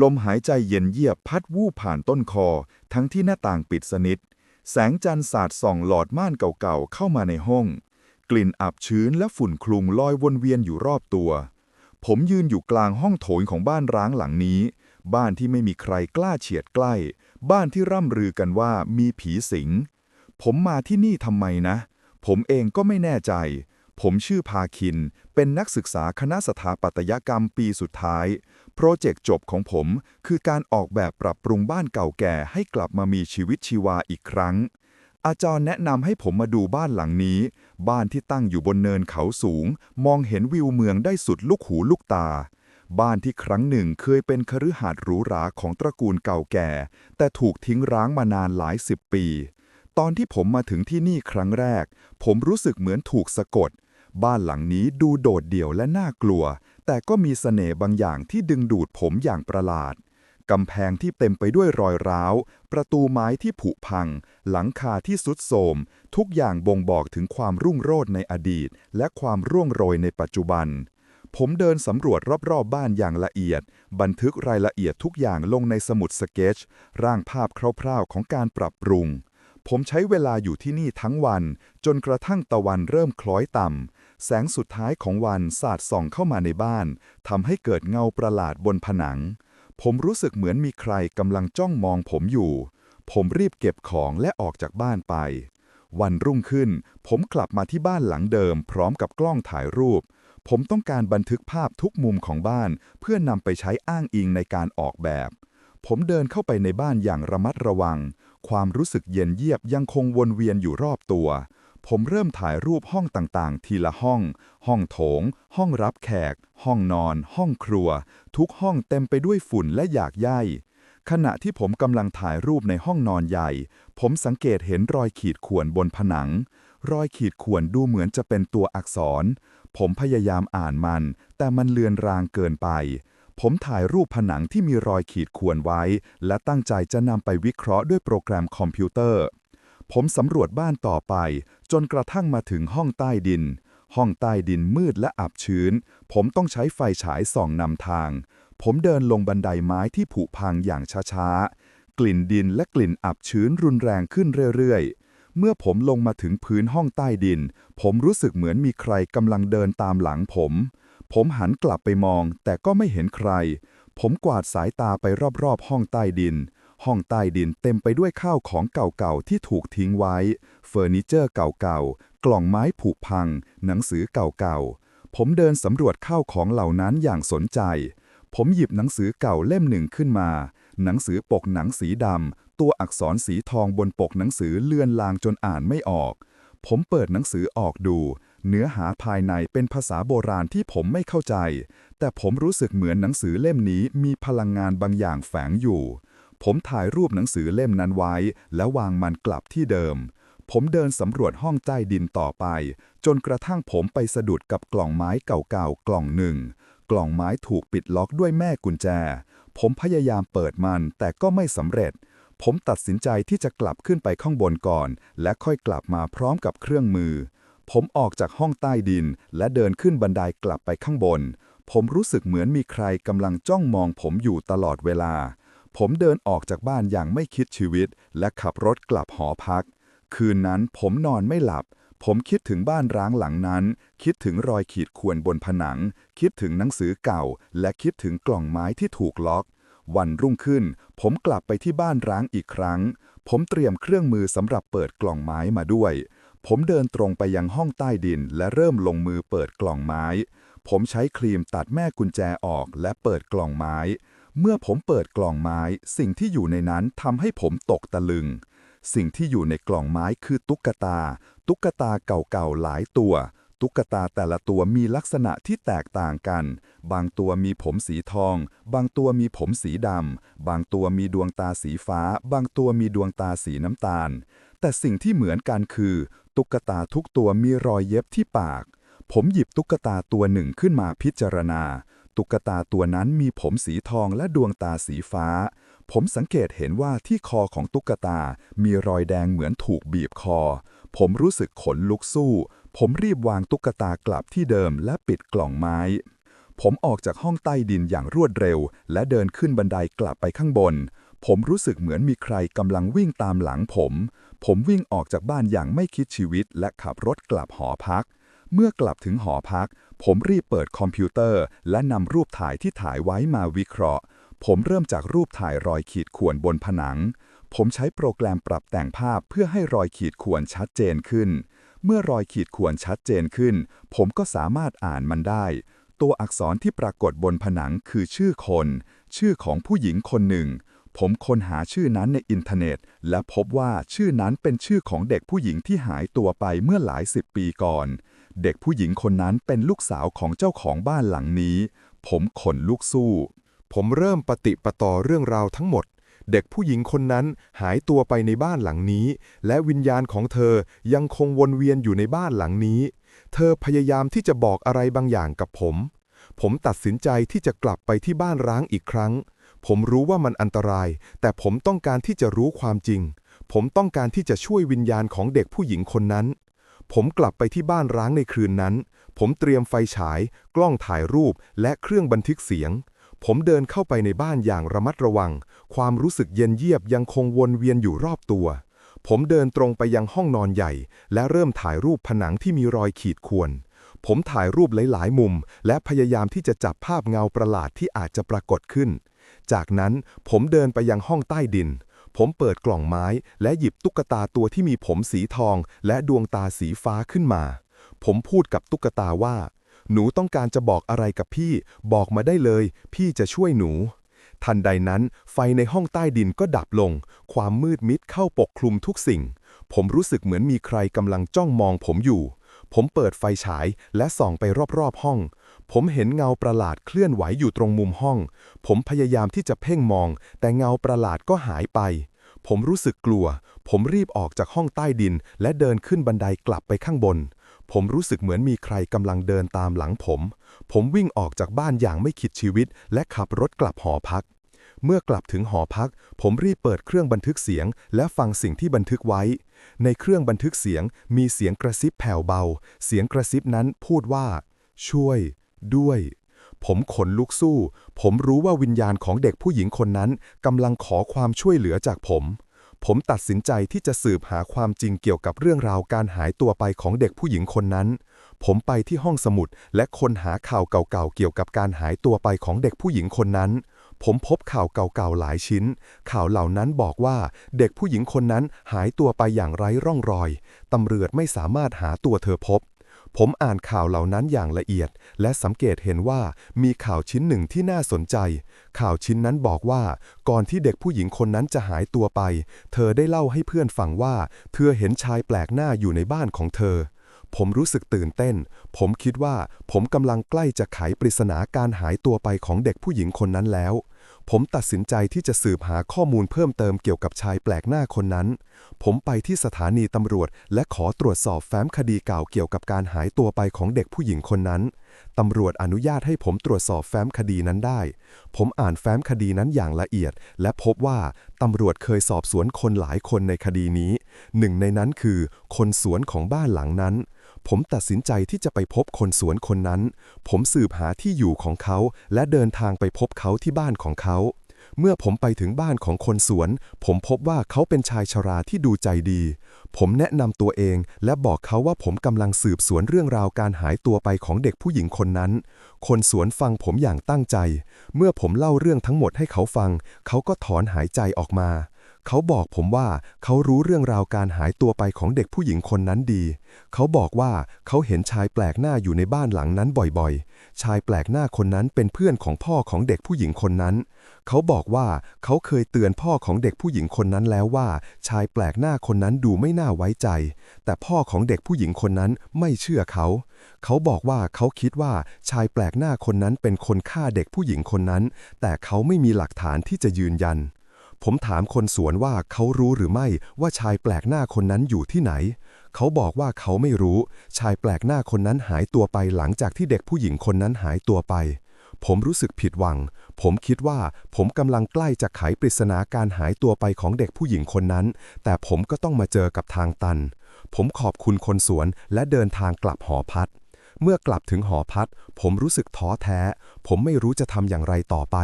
ลมหายใจเย็นเยียบพัดวูบผ่านต้นคอ ทั้งที่หน้าต่างปิดสนิท แสงจันทร์สาดส่องหลอดม่านเก่าๆเข้ามาในห้อง กลิ่นอับชื้นและฝุ่นคลุมลอยวนเวียนอยู่รอบตัว ผมยืนอยู่กลางห้องโถงของบ้านร้างหลังนี้ บ้านที่ไม่มีใครกล้าเฉียดใกล้ บ้านที่ร่ำลือกันว่ามีผีสิง ผมมาที่นี่ทำไมนะ ผมเองก็ไม่แน่ใจ ผมชื่อพาคิน เป็นนักศึกษาคณะสถาปัตยกรรมปีสุดท้าย โปรเจกต์จบของผมคือการออกแบบปรับปรุงบ้านเก่าแก่ให้กลับมามีชีวิตชีวาอีกครั้ง อาจารย์แนะนำให้ผมมาดูบ้านหลังนี้ บ้านที่ตั้งอยู่บนเนินเขาสูง มองเห็นวิวเมืองได้สุดลูกหูลูกตา บ้านที่ครั้งหนึ่งเคยเป็นคฤหาสน์หรูหราของตระกูลเก่าแก่ แต่ถูกทิ้งร้างมานานหลายสิบปี ตอนที่ผมมาถึงที่นี่ครั้งแรก ผมรู้สึกเหมือนถูกสะกด บ้านหลังนี้ดูโดดเดี่ยวและน่ากลัว แต่ก็มีเสน่ห์บางอย่างที่ดึงดูดผมอย่างประหลาด กำแพงที่เต็มไปด้วยรอยร้าว ประตูไม้ที่ผุพัง หลังคาที่สุดโทรมทุกอย่างบ่งบอกถึงความรุ่งโรจน์ในอดีต และความร่วงโรยในปัจจุบัน ผมเดินสำรวจรอบๆบบ้านอย่างละเอียด บันทึกรายละเอียดทุกอย่างลงในสมุดสเก็ตชร่างภาพคร่าวๆของการปรับปรุงผมใช้เวลาอยู่ที่นี่ทั้งวัน จนกระทั่งตะวันเริ่มคล้อยต่ำ แสงสุดท้ายของวันสาดส่องเข้ามาในบ้านทำให้เกิดเงาประหลาดบนผนัง ผมรู้สึกเหมือนมีใครกำลังจ้องมองผมอยู่ ผมรีบเก็บของและออกจากบ้านไป วันรุ่งขึ้น ผมกลับมาที่บ้านหลังเดิม พร้อมกับกล้องถ่ายรูป ผมต้องการบันทึกภาพทุกมุมของบ้าน เพื่อนำไปใช้อ้างอิงในการออกแบบ ผมเดินเข้าไปในบ้านอย่างระมัดระวัง ความรู้สึกเย็นเยียบยังคงวนเวียนอยู่รอบตัว ผมเริ่มถ่ายรูปห้องต่างๆ ทีละห้อง ห้องโถง ห้องรับแขก ห้องนอน ห้องครัว ทุกห้องเต็มไปด้วยฝุ่นและหยากใยขณะที่ผมกำลังถ่ายรูปในห้องนอนใหญ่ ผมสังเกตเห็นรอยขีดข่วนบนผนัง รอยขีดข่วนดูเหมือนจะเป็นตัวอักษร ผมพยายามอ่านมัน แต่มันเลือนรางเกินไป ผมถ่ายรูปผนังที่มีรอยขีดข่วนไว้ และตั้งใจจะนำไปวิเคราะห์ด้วยโปรแกรมคอมพิวเตอร์ ผมสำรวจบ้านต่อไป จนกระทั่งมาถึงห้องใต้ดิน ห้องใต้ดินมืดและอับชื้น ผมต้องใช้ไฟฉายส่องนำทาง ผมเดินลงบันไดไม้ที่ผุพังอย่างช้าๆ กลิ่นดินและกลิ่นอับชื้นรุนแรงขึ้นเรื่อยๆ เมื่อผมลงมาถึงพื้นห้องใต้ดิน ผมรู้สึกเหมือนมีใครกำลังเดินตามหลังผม ผมหันกลับไปมองแต่ก็ไม่เห็นใคร ผมกวาดสายตาไปรอบๆ ห้องใต้ดิน ห้องใต้ดินเต็มไปด้วยข้าวของเก่าๆที่ถูกทิ้งไว้ เฟอร์นิเจอร์เก่าๆ กล่องไม้ผุพัง หนังสือเก่าๆ ผมเดินสำรวจข้าวของเหล่านั้นอย่างสนใจ ผมหยิบหนังสือเก่าเล่มหนึ่งขึ้นมา หนังสือปกหนังสีดำ ตัวอักษรสีทองบนปกหนังสือเลือนลางจนอ่านไม่ออก ผมเปิดหนังสือออกดู เนื้อหาภายในเป็นภาษาโบราณที่ผมไม่เข้าใจ แต่ผมรู้สึกเหมือนหนังสือเล่มนี้มีพลังงานบางอย่างแฝงอยู่ ผมถ่ายรูปหนังสือเล่มนั้นไว้ แล้ววางมันกลับที่เดิม ผมเดินสำรวจห้องใต้ดินต่อไป จนกระทั่งผมไปสะดุดกับกล่องไม้เก่าๆกล่องหนึ่ง กล่องไม้ถูกปิดล็อกด้วยแม่กุญแจ ผมพยายามเปิดมันแต่ก็ไม่สำเร็จ ผมตัดสินใจที่จะกลับขึ้นไปข้างบนก่อน และค่อยกลับมาพร้อมกับเครื่องมือ ผมออกจากห้องใต้ดิน และเดินขึ้นบันไดกลับไปข้างบน ผมรู้สึกเหมือนมีใครกำลังจ้องมองผมอยู่ตลอดเวลา ผมเดินออกจากบ้านอย่างไม่คิดชีวิต และขับรถกลับหอพัก คืนนั้นผมนอนไม่หลับ ผมคิดถึงบ้านร้างหลังนั้น คิดถึงรอยขีดข่วนบนผนัง คิดถึงหนังสือเก่า และคิดถึงกล่องไม้ที่ถูกล็อก วันรุ่งขึ้น ผมกลับไปที่บ้านร้างอีกครั้ง ผมเตรียมเครื่องมือสำหรับเปิดกล่องไม้มาด้วย ผมเดินตรงไปยังห้องใต้ดิน และเริ่มลงมือเปิดกล่องไม้ ผมใช้ครีมตัดแม่กุญแจออกและเปิดกล่องไม้ เมื่อผมเปิดกล่องไม้ สิ่งที่อยู่ในนั้นทำให้ผมตกตะลึง สิ่งที่อยู่ในกล่องไม้คือตุ๊กตา ตุ๊กตาเก่าๆหลายตัว ตุ๊กตาแต่ละตัวมีลักษณะที่แตกต่างกัน บางตัวมีผมสีทอง บางตัวมีผมสีดำ บางตัวมีดวงตาสีฟ้า บางตัวมีดวงตาสีน้ำตาล แต่สิ่งที่เหมือนกันคือ ตุ๊กตาทุกตัวมีรอยเย็บที่ปาก ผมหยิบตุ๊กตาตัวหนึ่งขึ้นมาพิจารณา ตุ๊กตาตัวนั้นมีผมสีทองและดวงตาสีฟ้า ผมสังเกตเห็นว่าที่คอของตุ๊กตา มีรอยแดงเหมือนถูกบีบคอ ผมรู้สึกขนลุกสู้ ผมรีบวางตุ๊กตากลับที่เดิมและปิดกล่องไม้ ผมออกจากห้องใต้ดินอย่างรวดเร็ว และเดินขึ้นบันไดกลับไปข้างบน ผมรู้สึกเหมือนมีใครกำลังวิ่งตามหลังผม ผมวิ่งออกจากบ้านอย่างไม่คิดชีวิตและขับรถกลับหอพัก เมื่อกลับถึงหอพัก ผมรีบเปิดคอมพิวเตอร์ และนำรูปถ่ายที่ถ่ายไว้มาวิเคราะห์ ผมเริ่มจากรูปถ่ายรอยขีดข่วนบนผนัง ผมใช้โปรแกรมปรับแต่งภาพเพื่อให้รอยขีดข่วนชัดเจนขึ้น เมื่อรอยขีดข่วนชัดเจนขึ้น ผมก็สามารถอ่านมันได้ ตัวอักษรที่ปรากฏบนผนังคือชื่อคน ชื่อของผู้หญิงคนหนึ่งผมค้นหาชื่อนั้นในอินเทอร์เน็ต และพบว่าชื่อนั้นเป็นชื่อของเด็กผู้หญิงที่หายตัวไปเมื่อหลายสิบปีก่อน เด็กผู้หญิงคนนั้นเป็นลูกสาวของเจ้าของบ้านหลังนี้ ผมขนลุกสู้ ผมเริ่มปฏิปต่อเรื่องราวทั้งหมด เด็กผู้หญิงคนนั้นหายตัวไปในบ้านหลังนี้ และวิญญาณของเธอยังคงวนเวียนอยู่ในบ้านหลังนี้ เธอพยายามที่จะบอกอะไรบางอย่างกับผม ผมตัดสินใจที่จะกลับไปที่บ้านร้างอีกครั้ง ผมรู้ว่ามันอันตราย แต่ผมต้องการที่จะรู้ความจริง ผมต้องการที่จะช่วยวิญญาณของเด็กผู้หญิงคนนั้น ผมกลับไปที่บ้านร้างในคืนนั้น ผมเตรียมไฟฉาย กล้องถ่ายรูป และเครื่องบันทึกเสียง ผมเดินเข้าไปในบ้านอย่างระมัดระวัง ความรู้สึกเย็นเยียบยังคงวนเวียนอยู่รอบตัว ผมเดินตรงไปยังห้องนอนใหญ่ และเริ่มถ่ายรูปผนังที่มีรอยขีดข่วน ผมถ่ายรูปหลาย ๆ มุม และพยายามที่จะจับภาพเงาประหลาดที่อาจจะปรากฏขึ้น จากนั้นผมเดินไปยังห้องใต้ดิน ผมเปิดกล่องไม้ และหยิบตุ๊กตาตัวที่มีผมสีทอง และดวงตาสีฟ้าขึ้นมา ผมพูดกับตุ๊กตาว่า หนูต้องการจะบอกอะไรกับพี่ บอกมาได้เลย พี่จะช่วยหนู ทันใดนั้น ไฟในห้องใต้ดินก็ดับลง ความมืดมิดเข้าปกคลุมทุกสิ่ง ผมรู้สึกเหมือนมีใครกำลังจ้องมองผมอยู่ ผมเปิดไฟฉายและส่องไปรอบๆห้อง ผมเห็นเงาประหลาดเคลื่อนไหวอยู่ตรงมุมห้อง ผมพยายามที่จะเพ่งมอง แต่เงาประหลาดก็หายไป ผมรู้สึกกลัว ผมรีบออกจากห้องใต้ดิน และเดินขึ้นบันไดกลับไปข้างบน ผมรู้สึกเหมือนมีใครกำลังเดินตามหลังผม ผมวิ่งออกจากบ้านอย่างไม่คิดชีวิต และขับรถกลับหอพักเมื่อกลับถึงหอพัก ผมรีบเปิดเครื่องบันทึกเสียง และฟังสิ่งที่บันทึกไว้ ในเครื่องบันทึกเสียงมีเสียงกระซิบแผ่วเบา เสียงกระซิบนั้นพูดว่า ช่วย ด้วย ผมขนลุกสู้ ผมรู้ว่าวิญญาณของเด็กผู้หญิงคนนั้นกำลังขอความช่วยเหลือจากผม ผมตัดสินใจที่จะสืบหาความจริงเกี่ยวกับเรื่องราวการหายตัวไปของเด็กผู้หญิงคนนั้น ผมไปที่ห้องสมุดและค้นหาข่าวเก่าๆเกี่ยวกับการหายตัวไปของเด็กผู้หญิงคนนั้นผมพบข่าวเก่าๆหลายชิ้น ข่าวเหล่านั้นบอกว่าเด็กผู้หญิงคนนั้นหายตัวไปอย่างไร้ร่องรอย ตำรวจไม่สามารถหาตัวเธอพบ ผมอ่านข่าวเหล่านั้นอย่างละเอียด และสังเกตเห็นว่ามีข่าวชิ้นหนึ่งที่น่าสนใจ ข่าวชิ้นนั้นบอกว่า ก่อนที่เด็กผู้หญิงคนนั้นจะหายตัวไป เธอได้เล่าให้เพื่อนฟังว่า เธอเห็นชายแปลกหน้าอยู่ในบ้านของเธอ ผมรู้สึกตื่นเต้น ผมคิดว่าผมกำลังใกล้จะไขปริศนาการหายตัวไปของเด็กผู้หญิงคนนั้นแล้ว ผมตัดสินใจที่จะสืบหาข้อมูลเพิ่มเติมเกี่ยวกับชายแปลกหน้าคนนั้น ผมไปที่สถานีตำรวจ และขอตรวจสอบแฟ้มคดีเก่าเกี่ยวกับการหายตัวไปของเด็กผู้หญิงคนนั้น ตำรวจอนุญาตให้ผมตรวจสอบแฟ้มคดีนั้นได้ ผมอ่านแฟ้มคดีนั้นอย่างละเอียด และพบว่าตำรวจเคยสอบสวนคนหลายคนในคดีนี้ หนึ่งในนั้นคือ คนสวนของบ้านหลังนั้น ผมตัดสินใจที่จะไปพบคนสวนคนนั้น ผมสืบหาที่อยู่ของเขา และเดินทางไปพบเขาที่บ้านของเขา เมื่อผมไปถึงบ้านของคนสวน ผมพบว่าเขาเป็นชายชราที่ดูใจดี ผมแนะนำตัวเองและบอกเขาว่าผมกำลังสืบสวนเรื่องราวการหายตัวไปของเด็กผู้หญิงคนนั้น คนสวนฟังผมอย่างตั้งใจ เมื่อผมเล่าเรื่องทั้งหมดให้เขาฟัง เขาก็ถอนหายใจออกมา เขาบอกผมว่าเขารู้เรื่องราวการหายตัวไปของเด็กผู้หญิงคนนั้นดี เขาบอกว่าเขาเห็นชายแปลกหน้าอยู่ในบ้านหลังนั้นบ่อยๆ ชายแปลกหน้าคนนั้นเป็นเพื่อนของพ่อของเด็กผู้หญิงคนนั้น เขาบอกว่าเขาเคยเตือนพ่อของเด็กผู้หญิงคนนั้นแล้วว่า ชายแปลกหน้าคนนั้นดูไม่น่าไว้ใจ แต่พ่อของเด็กผู้หญิงคนนั้นไม่เชื่อเขา เขาบอกว่าเขาคิดว่าชายแปลกหน้าคนนั้นเป็นคนฆ่าเด็กผู้หญิงคนนั้น แต่เขาไม่มีหลักฐานที่จะยืนยัน ผมถามคนสวนว่าเขารู้หรือไม่ว่าชายแปลกหน้าคนนั้นอยู่ที่ไหน เขาบอกว่าเขาไม่รู้ ชายแปลกหน้าคนนั้นหายตัวไปหลังจากที่เด็กผู้หญิงคนนั้นหายตัวไป ผมรู้สึกผิดหวัง ผมคิดว่าผมกำลังใกล้จะไขปริศนาการหายตัวไปของเด็กผู้หญิงคนนั้น แต่ผมก็ต้องมาเจอกับทางตัน ผมขอบคุณคนสวนและเดินทางกลับหอพักเมื่อกลับถึงหอพักผมรู้สึกท้อแท้ ผมไม่รู้จะทำอย่างไรต่อไป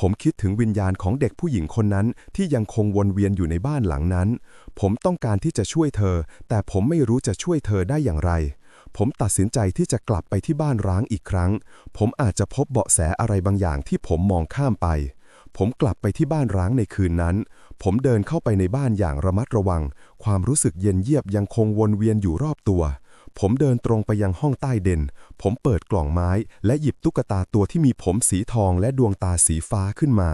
ผมคิดถึงวิญญาณของเด็กผู้หญิงคนนั้นที่ยังคงวนเวียนอยู่ในบ้านหลังนั้น ผมต้องการที่จะช่วยเธอ แต่ผมไม่รู้จะช่วยเธอได้อย่างไร ผมตัดสินใจที่จะกลับไปที่บ้านร้างอีกครั้ง ผมอาจจะพบเบาะแสอะไรบางอย่างที่ผมมองข้ามไป ผมกลับไปที่บ้านร้างในคืนนั้น ผมเดินเข้าไปในบ้านอย่างระมัดระวัง ความรู้สึกเย็นเยียบยังคงวนเวียนอยู่รอบตัว ผมเดินตรงไปยังห้องใต้เด่น ผมเปิดกล่องไม้ และหยิบตุ๊กตาตัวที่มีผมสีทองและดวงตาสีฟ้าขึ้นมา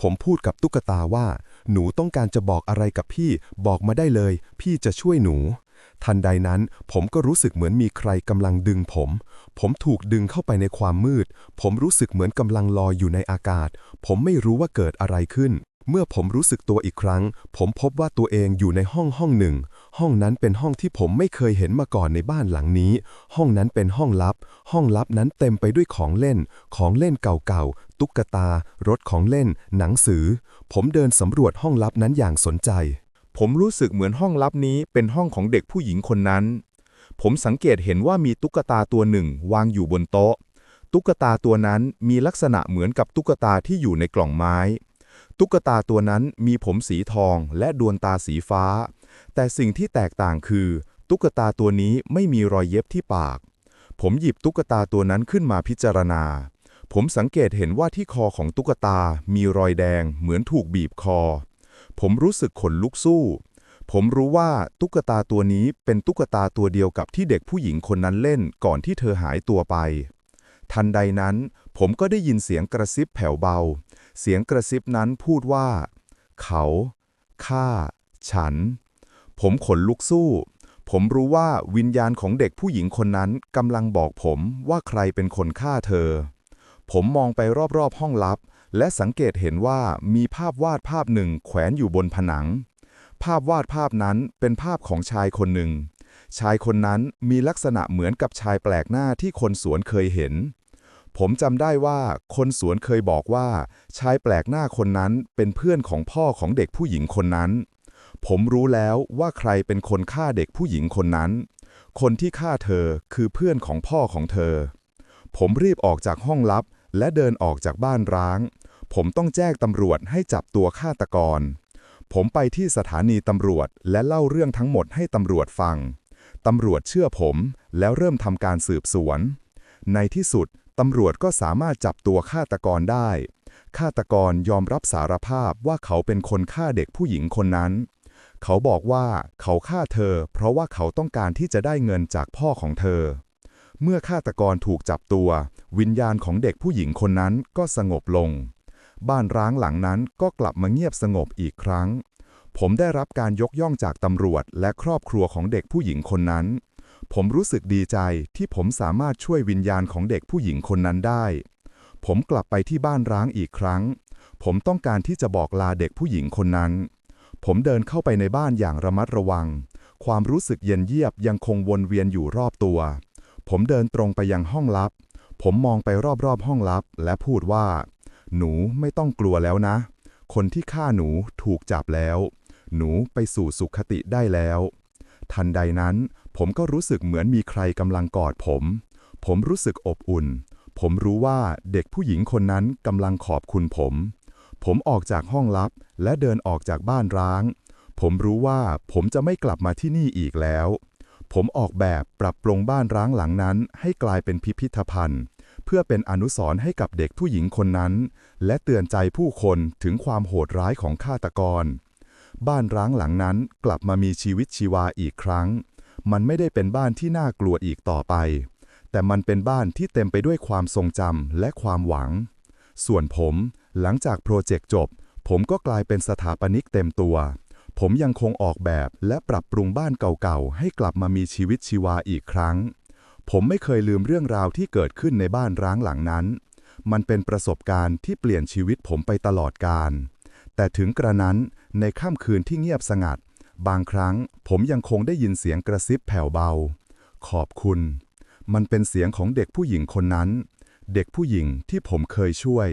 ผมพูดกับตุ๊กตาว่า หนูต้องการจะบอกอะไรกับพี่ บอกมาได้เลย พี่จะช่วยหนู ทันใดนั้น ผมก็รู้สึกเหมือนมีใครกำลังดึงผม ผมถูกดึงเข้าไปในความมืด ผมรู้สึกเหมือนกำลังลอยอยู่ในอากาศ ผมไม่รู้ว่าเกิดอะไรขึ้น เมื่อผมรู้สึกตัวอีกครั้ง ผมพบว่าตัวเองอยู่ในห้องห้องหนึ่ง ห้องนั้นเป็นห้องที่ผมไม่เคยเห็นมาก่อนในบ้านหลังนี้ ห้องนั้นเป็นห้องลับ ห้องลับนั้นเต็มไปด้วยของเล่น ของเล่นเก่าๆ ตุ๊กตา รถของเล่น หนังสือ ผมเดินสำรวจห้องลับนั้นอย่างสนใจ ผมรู้สึกเหมือนห้องลับนี้เป็นห้องของเด็กผู้หญิงคนนั้น ผมสังเกตเห็นว่ามีตุ๊กตาตัวหนึ่งวางอยู่บนโต๊ะ ตุ๊กตาตัวนั้นมีลักษณะเหมือนกับตุ๊กตาที่อยู่ในกล่องไม้ ตุ๊กตาตัวนั้นมีผมสีทองและดวงตาสีฟ้า แต่สิ่งที่แตกต่างคือ ตุ๊กตาตัวนี้ไม่มีรอยเย็บที่ปาก ผมหยิบตุ๊กตาตัวนั้นขึ้นมาพิจารณา ผมสังเกตเห็นว่าที่คอของตุ๊กตามีรอยแดงเหมือนถูกบีบคอ ผมรู้สึกขนลุกสู้ ผมรู้ว่าตุ๊กตาตัวนี้เป็นตุ๊กตาตัวเดียวกับที่เด็กผู้หญิงคนนั้นเล่นก่อนที่เธอหายตัวไป ทันใดนั้น ผมก็ได้ยินเสียงกระซิบแผ่วเบา เสียงกระซิบนั้นพูดว่า เขาข้าฉัน ผมขนลุกสู้ ผมรู้ว่าวิญญาณของเด็กผู้หญิงคนนั้นกำลังบอกผมว่าใครเป็นคนฆ่าเธอ ผมมองไปรอบๆห้องลับ และสังเกตเห็นว่ามีภาพวาดภาพหนึ่งแขวนอยู่บนผนัง ภาพวาดภาพนั้นเป็นภาพของชายคนหนึ่ง ชายคนนั้นมีลักษณะเหมือนกับชายแปลกหน้าที่คนสวนเคยเห็น ผมจำได้ว่าคนสวนเคยบอกว่า ชายแปลกหน้าคนนั้นเป็นเพื่อนของพ่อของเด็กผู้หญิงคนนั้น ผมรู้แล้วว่าใครเป็นคนฆ่าเด็กผู้หญิงคนนั้น คนที่ฆ่าเธอคือเพื่อนของพ่อของเธอ ผมรีบออกจากห้องลับ และเดินออกจากบ้านร้าง ผมต้องแจ้งตำรวจให้จับตัวฆาตกร ผมไปที่สถานีตำรวจและเล่าเรื่องทั้งหมดให้ตำรวจฟังตำรวจเชื่อผมแล้วเริ่มทำการสืบสวน ในที่สุด ตำรวจก็สามารถจับตัวฆาตกรได้ ฆาตกรยอมรับสารภาพว่าเขาเป็นคนฆ่าเด็กผู้หญิงคนนั้น เขาบอกว่าเขาฆ่าเธอ เพราะว่าเขาต้องการที่จะได้เงินจากพ่อของเธอ เมื่อฆาตกรถูกจับตัว วิญญาณของเด็กผู้หญิงคนนั้นก็สงบลง บ้านร้างหลังนั้นก็กลับมาเงียบสงบอีกครั้ง ผมได้รับการยกย่องจากตำรวจและครอบครัวของเด็กผู้หญิงคนนั้น ผมรู้สึกดีใจที่ผมสามารถช่วยวิญญาณของเด็กผู้หญิงคนนั้นได้ ผมกลับไปที่บ้านร้างอีกครั้ง ผมต้องการที่จะบอกลาเด็กผู้หญิงคนนั้น ผมเดินเข้าไปในบ้านอย่างระมัดระวัง ความรู้สึกเย็นเยียบยังคงวนเวียนอยู่รอบตัว ผมเดินตรงไปยังห้องลับ ผมมองไปรอบๆห้องลับ และพูดว่า หนูไม่ต้องกลัวแล้วนะ คนที่ฆ่าหนูถูกจับแล้ว หนูไปสู่สุขติได้แล้ว ทันใดนั้น ผมก็รู้สึกเหมือนมีใครกำลังกอดผม ผมรู้สึกอบอุ่น ผมรู้ว่าเด็กผู้หญิงคนนั้นกำลังขอบคุณผม ผมออกจากห้องลับและเดินออกจากบ้านร้าง ผมรู้ว่าผมจะไม่กลับมาที่นี่อีกแล้ว ผมออกแบบปรับปรุงบ้านร้างหลังนั้น ให้กลายเป็นพิพิธภัณฑ์ เพื่อเป็นอนุสรณ์ให้กับเด็กผู้หญิงคนนั้น และเตือนใจผู้คนถึงความโหดร้ายของฆาตกร บ้านร้างหลังนั้นกลับมามีชีวิตชีวาอีกครั้ง มันไม่ได้เป็นบ้านที่น่ากลัวอีกต่อไป แต่มันเป็นบ้านที่เต็มไปด้วยความทรงจำและความหวัง ส่วนผม หลังจากโปรเจกต์จบ ผมก็กลายเป็นสถาปนิกเต็มตัว ผมยังคงออกแบบและปรับปรุงบ้านเก่าๆ ให้กลับมามีชีวิตชีวาอีกครั้ง ผมไม่เคยลืมเรื่องราวที่เกิดขึ้นในบ้านร้างหลังนั้น มันเป็นประสบการณ์ที่เปลี่ยนชีวิตผมไปตลอดกาลแต่ถึงกระนั้นในค่ำคืนที่เงียบสงัด บางครั้งผมยังคงได้ยินเสียงกระซิบแผ่วเบา ขอบคุณ มันเป็นเสียงของเด็กผู้หญิงคนนั้น เด็กผู้หญิงที่ผมเคยช่วย